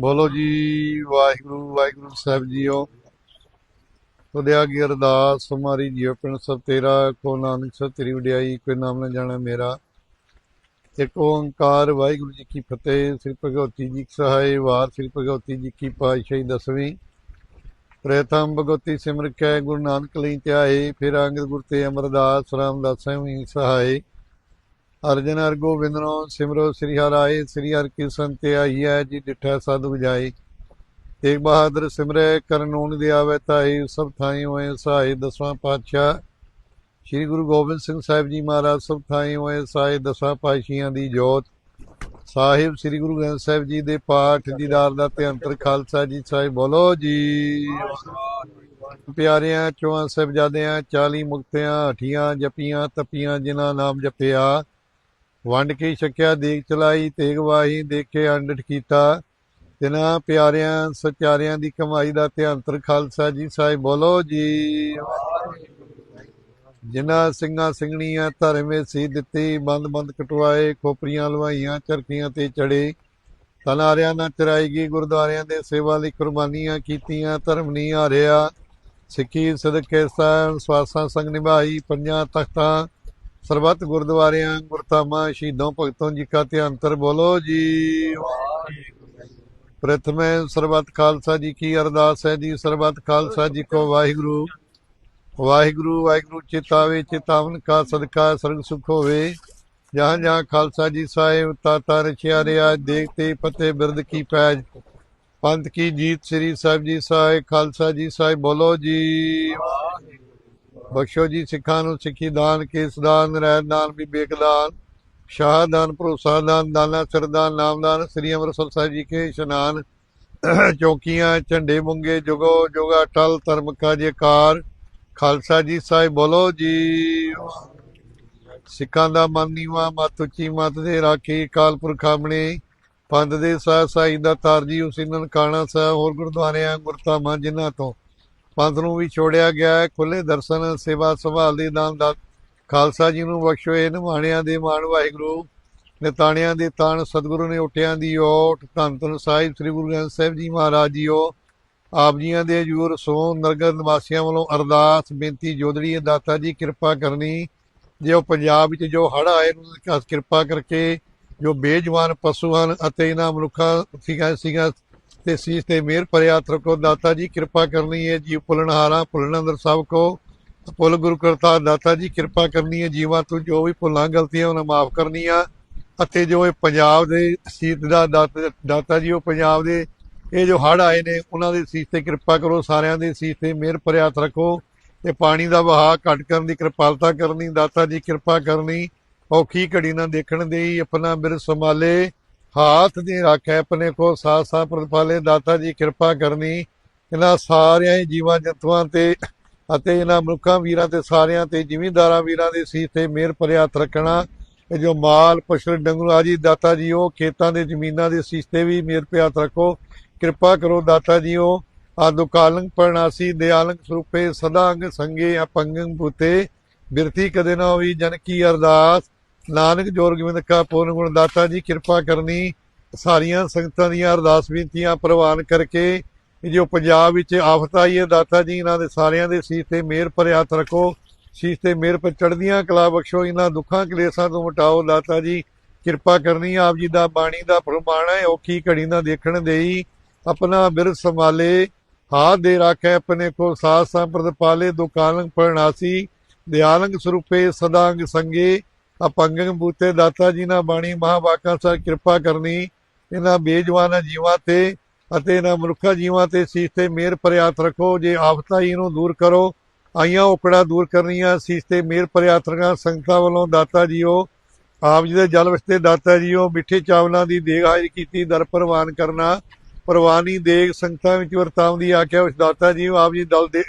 ਬੋਲੋ ਜੀ, ਵਾਹਿਗੁਰੂ ਵਾਹਿਗੁਰੂ ਸਾਹਿਬ ਜੀਓ। ਤੁਧਿਆ ਕੀ ਅਰਦਾਸ ਹਮਾਰੀ ਜੀਵ ਪਿੰਡ ਸਭ ਤੇਰਾ, ਕੋ ਨਾਨਕ ਸਭ ਤੇਰੀ ਵਡਿਆਈ, ਕੋਈ ਨਾਮ ਨਾ ਜਾਣਾ ਮੇਰਾ। ਇੱਕ ਓੰਕਾਰ, ਵਾਹਿਗੁਰੂ ਜੀ ਕੀ ਫਤਿਹ, ਸ੍ਰੀ ਭਗਵਤੀ ਜੀ ਕੀ ਸਹਾਇ ਵਾਰ ਸ੍ਰੀ ਭਗਵਤੀ ਜੀ ਕੀ ਪਾਤਸ਼ਾਹੀ ਦਸਵੀਂ। ਪ੍ਰਥਮ ਭਗਵਤੀ ਸਿਮਰ ਕੈ, ਗੁਰੂ ਨਾਨਕ ਲਈ ਧਿਆਏ, ਫਿਰ ਅੰਗਦ ਗੁਰ ਤੇ ਅਮਰਦਾਸ ਰਾਮਦਾਸ ਸਹਿਬੀ ਸਹਾਇ ਅਰਜਨ ਹਰ ਗੋਬਿੰਦਨੋ ਸਿਮਰੋ ਸ੍ਰੀ ਹਰਿ ਸ੍ਰੀ ਹਰਿ ਕੀ ਸੰਤ ਆਈਐ ਜੀ ਡਿਠਾ ਸਾਧੂ ਜਾਈ ਤੇਗ ਬਹਾਦਰ ਸਿਮਰੈ ਕਰਨੂਨ ਦੇ ਆਵੇ ਤਾਈ ਸਭ ਥਾਈ ਹੋਏ ਸਹਾਈ ਦਸਵਾਂ ਪਾਤਸ਼ਾਹ। ਸ੍ਰੀ ਗੁਰੂ ਗੋਬਿੰਦ ਸਿੰਘ ਸਾਹਿਬ ਜੀ ਮਹਾਰਾਜ ਸਭ ਥਾਈ ਹੋਏ ਸਹਾਈ ਦਸਾਂ ਪਾਤਸ਼ਾਹਾਂ ਦੀ ਜੋਤ। ਸਾਹਿਬ ਸ੍ਰੀ ਗੁਰੂ ਗ੍ਰੰਥ ਸਾਹਿਬ ਜੀ ਦੇ ਪਾਠ ਦੀਦਾਰ ਦਾ ਤੇ ਅੰਤਰ ਖਾਲਸਾ ਜੀ ਸਾਹਿਬ ਬੋਲੋ ਜੀ। ਪਿਆਰਿਆਂ ਚੋਆਂ ਸਾਹਿਬਜ਼ਾਦਿਆਂ 40 ਮੁਕਤਿਆਂ, ਹਠੀਆਂ, ਜਪੀਆਂ, ਤਪੀਆਂ, ਜਿਨ੍ਹਾਂ ਨਾਮ ਜਪਿਆ ਵੰਡ ਕੇ ਛਕਿਆ ਦੇਖ ਚਲਾਈ, ਤੇਗ ਵਾਹੀ, ਦੇਖੇ ਅੰਡਟ ਕੀਤਾ। ਤਿਨਾਂ ਪਿਆਰਿਆਂ, ਸਚਾਰਿਆਂ ਦੀ ਕਮਾਈ ਦਾ ਤੇ ਖਾਲਸਾ ਜੀ ਸਾਹਿਬ, ਬੋਲੋ ਜੀ। ਜਿਨ੍ਹਾਂ ਸਿੰਘਾਂ ਸਿੰਘਣੀਆਂ ਧਰਮੇ ਸੀ ਦਿੱਤੀ, ਬੰਦ ਬੰਦ ਕਟਵਾਏ ਖੋਪਰੀਆਂ ਲਵਾਈਆਂ ਚਰਖੀਆਂ ਤੇ ਚੜੇ। ਤਨਾਰਿਆਂ ਨਾਲ ਚਰਾਈ ਗਈ, ਗੁਰਦੁਆਰਿਆਂ ਦੇ ਸੇਵਾ ਲਈ ਕੁਰਬਾਨੀਆਂ ਕੀਤੀਆਂ, ਧਰਮ ਨਹੀਂ ਹਾਰਿਆ। ਸਿੱਖੀ ਸਦਕੇ ਸਾਹਿਬ ਸਵਾਸਾਂ ਸੰਗ ਨਿਭਾਈ, ਪੰਜਾਂ ਤਖਤਾਂ ਸਰਬੱਤ ਗੁਰਦੁਆਰਿਆਂ ਗੁਰਤਾਮਾ ਸ਼ਹੀਦੋਂ ਭਗਤੋਂ ਜੀ ਕਾ ਤੇ ਅੰਤਰ ਬੋਲੋ ਜੀ। ਪ੍ਰਥਮੇ ਸਰਬੱਤ ਖਾਲਸਾ ਜੀ ਕੀ ਅਰਦਾਸ ਹੈ ਜੀ, ਸਰਬੱਤ ਖਾਲਸਾ ਜੀ ਕੋ ਵਾਹਿਗੁਰੂ। ਵਾਹਿਗੁਰੂ ਵਾਹਿਗੁਰੂ ਚਿਤਾਵੇ, ਚਿਤਾਵਨ ਕਾ ਸਦਕਾ, ਸਰਗ ਸੁਖ ਹੋਵੇ। ਜਹਾਂ ਜਹਾਂ ਖਾਲਸਾ ਜੀ ਸਾਹਿਬ, ਤਾਤਾ ਰਚਿਆ ਰਿਆ ਦੇਖਤੇ ਪਤੇ ਬਿਰਦ ਕੀ ਪੈਜ। ਪੰਥ ਕੀ ਜੀਤ ਸ੍ਰੀ ਸਾਹਿਬ ਜੀ ਸਾਹਿਬ, ਖਾਲਸਾ ਜੀ ਸਾਹਿਬ ਬੋਲੋ ਜੀ। ਬਖਸ਼ੋ ਜੀ ਸਿੱਖਾਂ ਨੂੰ, ਸਿੱਖੀ ਦਾਨ, ਕੇਸ ਦਾਨ ਰਹਿਤ ਦਾਨ ਵਿਵੇਕ ਦਾਨ ਸ਼ਹਾਦਾਨ ਭਰੋਸਾ ਦਾਨ, ਦਾਨਾ ਸਰਦਾਨ ਨਾਮਦਾਨ ਸ੍ਰੀ ਅੰਮ੍ਰਿਤਸਰ ਸਾਹਿਬ ਜੀ ਕੇ ਇਸ਼ਨਾਨ, ਚੌਕੀਆਂ, ਝੰਡੇ ਮੁੰਗੇ, ਜੁਗੋ ਜੁਗਾ ਟਲ ਧਰਮ ਕਾ ਜੇਕਾਰ ਖਾਲਸਾ ਜੀ ਸਾਹਿਬ ਬੋਲੋ ਜੀ। ਸਿੱਖਾਂ ਦਾ ਮਨ ਨੀਵਾ, ਮਤ ਉੱਚੀ, ਮਤ ਦੇ ਰਾਖੀ ਕਾਲ ਪੁਰਖ ਆਪਣੇ ਦੇ ਸਾਹ ਸਾਈ ਦਾ ਤਾਰਜੀ ਉਸੇ ਨਨਕਾਣਾ ਸਾਹਿਬ ਹੋਰ ਗੁਰਦੁਆਰਿਆਂ ਗੁਰਤਾਮਾਂ ਜਿਨ੍ਹਾਂ ਤੋਂ ਪੰਥ ਨੂੰ ਵੀ ਛੋੜਿਆ ਗਿਆ ਹੈ। ਖੁੱਲੇ ਦਰਸ਼ਨ, ਸੇਵਾ ਸੰਭਾਲ ਦੇ ਦਾਨ ਦਾ ਖਾਲਸਾ ਜੀ ਨੂੰ ਬਖਸ਼ੋ। ਇਹ ਨਿਮਾਣਿਆਂ ਦੇ ਮਾਣ ਵਾਹਿਗੁਰੂ, ਨਿਤਾਣਿਆਂ ਦੇ ਤਾਣ ਸਤਿਗੁਰੂ ਨੇ ਉਠਿਆਂ ਦੀ ਓਟ। ਧੰਨ ਧੰਨ ਸਾਹਿਬ, ਸ੍ਰੀ ਗੁਰੂ ਗ੍ਰੰਥ ਸਾਹਿਬ ਜੀ ਮਹਾਰਾਜ ਜੀਓ। ਆਪ ਜੀਆਂ ਦੇ ਜੂਰ ਸੋ ਨਰਗਰ ਨਿਵਾਸੀਆਂ ਵੱਲੋਂ ਅਰਦਾਸ, ਬੇਨਤੀ, ਜੋਦੜੀ ਹੈ ਦਾਤਾ ਜੀ, ਕਿਰਪਾ ਕਰਨੀ। ਜੇ ਉਹ ਪੰਜਾਬ ਵਿੱਚ ਜੋ ਹੜ੍ਹ ਆਏ ਨੂੰ ਕਿਰਪਾ ਕਰਕੇ ਜੋ ਬੇਜਵਾਨ ਪਸ਼ੂ ਹਨ ਅਤੇ ਇਹਨਾਂ ਮਨੁੱਖਾਂ ਸੀਗਾ ਸੀਗਾ ਤੇ ਸੀਸ ਤੇ ਮਿਹਰ ਭਰਿਆ ਰੱਖੋ ਦਾਤਾ ਜੀ, ਕਿਰਪਾ ਕਰਨੀ ਹੈ ਜੀ ਭੁੱਲਣਹਾਰਾ ਭੁੱਲਣ ਅੰਦਰ ਸਭ ਕੋ। ਭੁੱਲ ਗੁਰੂ ਕਰਤਾ ਦਾਤਾ ਜੀ, ਕਿਰਪਾ ਕਰਨੀ ਹੈ ਜੀਵਾਂ ਤੋਂ, ਜੋ ਵੀ ਭੁੱਲਾਂ ਗਲਤੀਆਂ ਉਹਨਾਂ ਮਾਫ ਕਰਨੀਆਂ। ਅਤੇ ਜੋ ਇਹ ਪੰਜਾਬ ਦੇ ਸੀਤ ਦਾ ਦਾਤ- ਦਾਤਾ ਜੀ, ਉਹ ਪੰਜਾਬ ਦੇ, ਇਹ ਜੋ ਹੜ੍ਹ ਆਏ ਨੇ, ਉਹਨਾਂ ਦੇ ਸੀਸ ਤੇ ਕਿਰਪਾ ਕਰੋ, ਸਾਰਿਆਂ ਦੇ ਸੀਸ ਤੇ ਮਿਹਰ ਭਰਿਆ ਹੱਥ ਰੱਖੋ। ਤੇ ਪਾਣੀ ਦਾ ਵਹਾਅ ਘਟ ਕਰਨ ਦੀ ਕਿਰਪਾਲਤਾ ਕਰਨੀ, ਦਾਤਾ ਜੀ ਕਿਰਪਾ ਕਰਨੀ, ਔਖੀ ਘੜੀ ਨਾ ਦੇਖਣ ਦੇਈ, ਆਪਣਾ ਬਿਰ ਸੰਭਾਲੇ। ਹਾਥ ਦੀ ਰੱਖੇ, ਆਪਣੇ ਕੋ ਸਾਥ ਸਾਥ ਪ੍ਰਤਪਾਲੇ ਦਾਤਾ ਜੀ ਕਿਰਪਾ ਕਰਨੀ। ਇਹਨਾਂ ਸਾਰਿਆਂ ਹੀ ਜੀਵਾਂ ਜੰਤੂਆਂ ਤੇ ਅਤੇ ਇਹਨਾਂ ਮਨੁੱਖਾਂ ਵੀਰਾਂ ਤੇ ਸਾਰਿਆਂ ਤੇ, ਜ਼ਿਮੀਂਦਾਰਾਂ ਵੀਰਾਂ ਦੇ ਸੀਸ ਤੇ ਮਿਹਰ ਭਰਿਆ ਹੱਥ ਰੱਖਣਾ। ਇਹ ਜੋ ਮਾਲ, ਪਸ਼ੂ, ਡੰਗਰੂ ਆਜੀ ਦਾਤਾ ਜੀ ਉਹ ਖੇਤਾਂ ਦੇ ਜ਼ਮੀਨਾਂ ਦੇ ਸੀਸ ਤੇ ਵੀ ਮਿਹਰ ਭਰਿਆ ਹੱਥ ਰੱਖੋ। ਕਿਰਪਾ ਕਰੋ ਦਾਤਾ ਜੀ ਉਹ ਆਦੁ ਕਾਲੰਗ ਪਰਨਾਸੀ ਦਿਆਲੰਗ ਸਰੂਪੇ, ਸਦਾ ਅੰਗ ਸੰਗੇ, ਅਪੰਗੰ ਬੁਤੇ ਬਿਰਤੀ ਕਦੇ ਨਾ ਹੋਈ ਜਨ ਕੀ ਅਰਦਾਸ। ਨਾਨਕ ਜੋਰ ਗੋਬਿੰਦ ਕਾ ਪੂਰਨ ਗੁਣ ਦਾਤਾ ਜੀ, ਕਿਰਪਾ ਕਰਨੀ ਸਾਰੀਆਂ ਸੰਗਤਾਂ ਦੀਆਂ ਅਰਦਾਸ ਬੇਨਤੀਆਂ ਪ੍ਰਵਾਨ ਕਰਕੇ ਜੋ ਪੰਜਾਬ ਵਿੱਚ ਆਫਤ ਆਈ ਹੈ ਦਾਤਾ ਜੀ, ਇਹਨਾਂ ਦੇ ਸਾਰਿਆਂ ਦੇ ਸੀਸ ਤੇ ਮਿਹਰ ਭਰਿਆ ਹੱਥ ਰੱਖੋ, ਸੀਸ ਤੇ ਮਿਹਰ ਪਰ ਚੜ੍ਹਦੀਆਂ ਕਲਾ ਬਖਸ਼ੋ, ਇਹਨਾਂ ਦੁੱਖਾਂ ਕਲੇਸ਼ਾਂ ਤੋਂ ਮਟਾਓ ਦਾਤਾ ਜੀ, ਕਿਰਪਾ ਕਰਨੀ ਆਪ ਜੀ ਦਾ ਬਾਣੀ ਦਾ ਪ੍ਰਮਾਣ ਹੈ, ਔਖੀ ਘੜੀ ਨਾ ਦੇਖਣ ਦੇਈ, ਆਪਣਾ ਬਿਰਧ ਸੰਭਾਲੇ, ਹਾਥ ਦੇ ਰਾਖੇ ਆਪਣੇ ਕੋ ਸਾਥ ਸੰਪਰਦ ਪਾਲੇ ਦੁਕਾਲੰਗ ਪਰਨਾਸੀ ਦਿਆਲੰਗ ਸਰੂਪੇ ਸਦਾੰਗ ਸੰਗੇ ਅਪੰਗੰ ਬੂਤੇ ਦਾਤਾ ਜੀ ਨਾਲ ਬਾਣੀ ਮਹਾਵਾਕਾਂ ਸਰ ਕਿਰਪਾ ਕਰਨੀ, ਇਹਨਾਂ ਬੇਜਵਾਨ ਜੀਵਾਂ ਤੇ ਅਤੇ ਇਹਨਾਂ ਮਨੁੱਖਾ ਜੀਵਾਂ ਤੇ ਸੀਸ ਤੇ ਮਿਹਰ ਭਰਿਆ ਰੱਖੋ, ਜੇ ਆਫਤਾਂ ਹੀ ਨੂੰ ਦੂਰ ਕਰੋ, ਆਈਆਂ ਔਕੜਾਂ ਦੂਰ ਕਰਨੀਆਂ, ਸੀਸ ਤੇ ਮਿਹਰ ਭਰਿਆ ਰੱਖਾਂ, ਸੰਗਤਾਂ ਵੱਲੋਂ ਦਾਤਾ ਜੀਓ, ਆਪ ਜੀ ਦੇ ਜਲ ਵਸਤੇ ਦਾਤਾ ਜੀਓ, ਮਿੱਠੇ ਚਾਵਲਾਂ ਦੀ ਦੇਗ ਹਾਜ਼ਰ ਕੀਤੀ, ਦਰ ਪ੍ਰਵਾਨ ਕਰਨਾ, ਪ੍ਰਵਾਨੀ ਦੇਗ ਸੰਗਤਾਂ ਵਿੱਚ ਵਰਤਾਉਂਦੀ ਆਖਿਆ ਉਸ ਦਾਤਾ ਜੀ ਆਪ ਜੀ ਦਲ ਦੇ,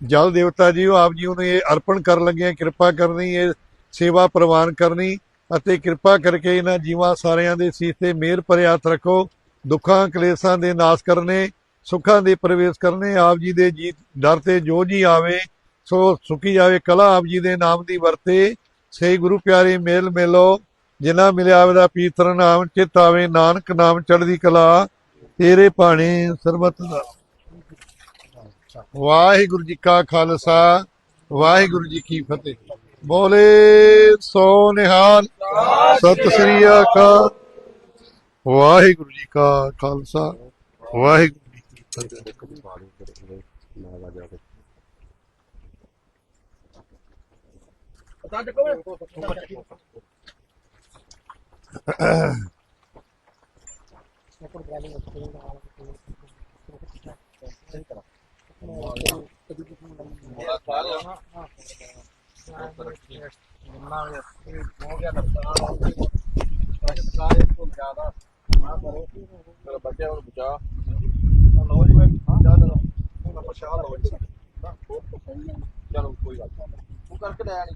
ਜਲ ਦੇਵਤਾ ਜੀ ਆਪ ਜੀ ਨੂੰ ਇਹ ਅਰਪਣ ਕਰਨ ਲੱਗੇ ਕਿਰਪਾ ਕਰਨੀ, ਇਹ ਸੇਵਾ ਪ੍ਰਵਾਨ ਕਰਨੀ ਅਤੇ ਕਿਰਪਾ ਕਰਕੇ ਇਹਨਾਂ ਜੀਵਾਂ ਸਾਰਿਆਂ ਦੇ ਸੀਸ ਤੇ ਮਿਹਰ ਭਰਿਆ ਹੱਥ ਰੱਖੋ, ਦੁੱਖਾਂ, ਕਲੇਸ਼ਾਂ ਦੇ ਨਾਸ਼ ਕਰਨੇ, ਸੁੱਖਾਂ ਦੇ ਪ੍ਰਵੇਸ਼ ਕਰਨੇ, ਆਪ ਜੀ ਦੇ ਜੀ ਦਰ ਤੇ ਜੋ ਜੀ ਆਵੇ, ਸੋ ਸੁਖੀ ਜਾਵੇ ਕਲਾ ਆਪ ਜੀ ਦੇ ਨਾਮ ਦੀ ਵਰਤੇ। ਸੇ ਗੁਰੂ ਪਿਆਰੇ ਮੇਲ ਮਿਲੋ, ਜਿਨ੍ਹਾਂ ਮਿਲਿਆ ਆਵੇ ਪੀਤਰ ਨਾਮ, ਚਿਤ ਆਵੇ ਨਾਨਕ ਨਾਮ ਚੜ੍ਹਦੀ ਕਲਾ, ਤੇਰੇ ਭਾਣੇ ਸਰਬਤ ਦਾ। ਵਾਹਿਗੁਰੂ ਜੀ ਕਾ ਖਾਲਸਾ, ਵਾਹਿਗੁਰੂ ਜੀ ਕੀ ਫਤਿਹ। ਬੋਲੇ ਸੋ ਨਿਹਾਲ ਸਤਿ ਸ੍ਰੀ ਅਕਾਲ ਵਾਹਿਗੁਰੂ ਜੀ ਕਾ ਖਾਲਸਾ ਵਾਹਿਗੁਰੂ ਜੀ ਕੀ ਫਤਿਹ ਬੱਚਿਆਂ ਨੂੰ ਬਚਾ ਲਓ ਜੀ ਮੈਂ ਚਲੋ ਪ੍ਰਸ਼ਾਦ ਲਓ ਜੀ। ਚਲੋ, ਕੋਈ ਗੱਲ ਤੂੰ ਕਰਕੇ ਲੈ ਆਣੀ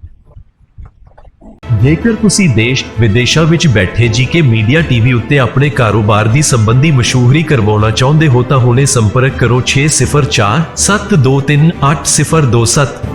ਜੇਕਰ ਤੁਸੀਂ ਦੇਸ਼ ਵਿਦੇਸ਼ਾਂ ਵਿੱਚ ਬੈਠੇ ਜੀਕੇ ਮੀਡੀਆ ਟੀਵੀ ਉੱਤੇ ਆਪਣੇ ਕਾਰੋਬਾਰ ਦੀ ਸੰਬੰਧੀ ਮਸ਼ਹੂਰੀ ਕਰਵਾਉਣਾ ਚਾਹੁੰਦੇ ਹੋ ਤਾਂ ਹੁਣੇ ਸੰਪਰਕ ਕਰੋ 604 723 8027